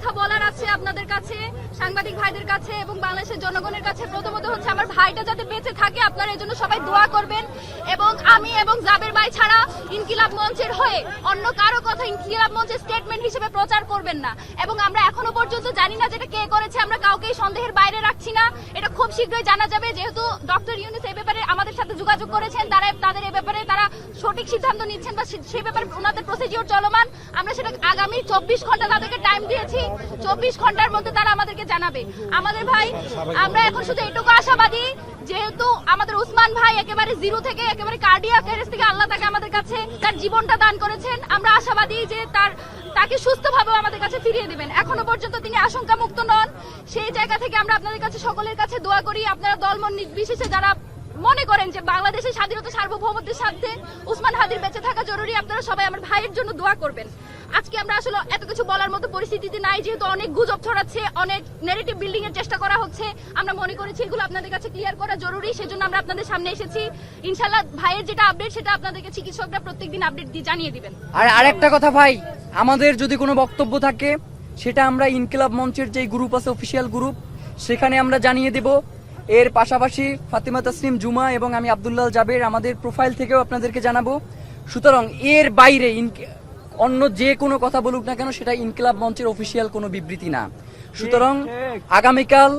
কথা বলার আছে আপনাদের কাছে, সাংবাদিক ভাইদের কাছে এবং বাংলাদেশের জনগণের কাছে। প্রথমত হচ্ছে আমার ভাইটা যাতে বেঁচে থাকে, আপনারা এই জন্য সবাই দোয়া করবেন। এবং আমি এবং জাবের ভাই ছাড়া ইনকিলাব মঞ্চের হয়ে অন্য কারও কথা ইনকিলাব মঞ্চের স্টেটমেন্ট হিসেবে প্রচার করবেন না। এবং আমরা এখনও পর্যন্ত জানি না যেটা কে করেছে, আমরা কাউকেই সন্দেহের বাইরে রাখছি না। এটা খুব শীঘ্রই জানা যাবে, যেহেতু ডক্টর ইউনিস এই ব্যাপারে আমাদের সাথে যোগাযোগ করেছেন, তারা তাদের এই ব্যাপারে তারা সঠিক সিদ্ধান্ত নিচ্ছেন বা সেই ব্যাপারে ওনাদের প্রসিডিওর চলমান। আমরা সেটা আগামী চব্বিশ ঘণ্টা তাদেরকে টাইম দিয়েছি। চব্বিশ ঘণ্টার মধ্যে তারা আমাদেরকে জানাবে। আমাদের ভাই, আমরা এখন শুধু এটুকু আশাবাদী, যেহেতু আমাদের উসমান ভাই একেবারে জিরো থেকে, একেবারে কার্ডিয়াক অ্যারেস্ট থেকে আল্লাহ তাকে আমাদের কাছে তার জীবনটা দান করেছেন। আমরা আশাবাদী যে তার, তাকে সুস্থভাবে আমাদের কাছে ফিরিয়ে দেবেন। এখনও পর্যন্ত তিনি আশঙ্কা মুক্ত নন। সেই জায়গা থেকে আমরা আপনাদের কাছে সকলের কাছে দোয়া করি, আপনারা দলমন নির্বিশেষে যারা মনে করেন যে বাংলাদেশের স্বাধীনতা সার্বভৌমত্বের সাথে উসমান হাদির বেঁচে থাকা জরুরি, আপনারা সবাই আমার ভাইয়ের জন্য দোয়া করবেন। আজকে আমরা আসলে এত কিছু বলার মতো পরিস্থিতিতে নাই, যেহেতু অনেক গুজব ছড়াচ্ছে, অনেক নেগেটিভ বিল্ডিং এর চেষ্টা করা হচ্ছে। আমরা মনে করেছি এগুলো আপনাদের কাছে ক্লিয়ার করা জরুরি, সেজন্য আমরা আপনাদের সামনে এসেছি। ইনশাল্লাহ ভাইয়ের যেটা আপডেট সেটা আপনাদেরকে চিকিৎসকরা প্রত্যেকদিন আপডেট দিয়ে জানিয়ে দিবেন। আর আরেকটা কথা ভাই, আমাদের যদি কোনো বক্তব্য থাকে, সেটা আমরা ইনকিলাব মঞ্চের যে গ্রুপ আছে অফিসিয়াল গ্রুপ সেখানে আমরা জানিয়ে দেব। এর পাশাপাশি ফাতিমা তাসলিম জুমা এবং আমি আবদুল্লাহ জাবের আমাদের প্রোফাইল থেকেও আপনাদেরকে জানাব। সুতরাং এর বাইরে অন্য যে কোনো কথা বলুক না কেন, সেটা ইনকিলাব মঞ্চের অফিসিয়াল কোনো বিবৃতি না। সুতরাং আগামীকাল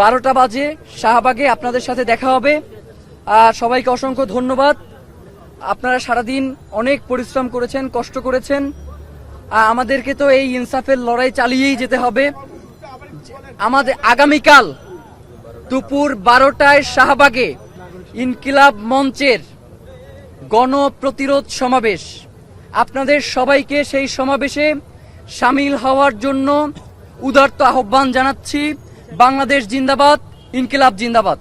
বারোটা বাজে শাহবাগে আপনাদের সাথে দেখা হবে। আর সবাইকে অসংখ্য ধন্যবাদ। আপনারা সারাদিন অনেক পরিশ্রম করেছেন, কষ্ট করেছেন। আমাদেরকে তো এই ইনসাফের লড়াই চালিয়েই যেতে হবে। আমাদের আগামীকাল দুপুর বারোটায় শাহবাগে ইনকিলাব মঞ্চের গণ প্রতিরোধ সমাবেশ। আপনাদের সবাইকে সেই সমাবেশে সামিল হওয়ার জন্য উদারত আহ্বান জানাচ্ছি। বাংলাদেশ জিন্দাবাদ ইনকিলাব জিন্দাবাদ।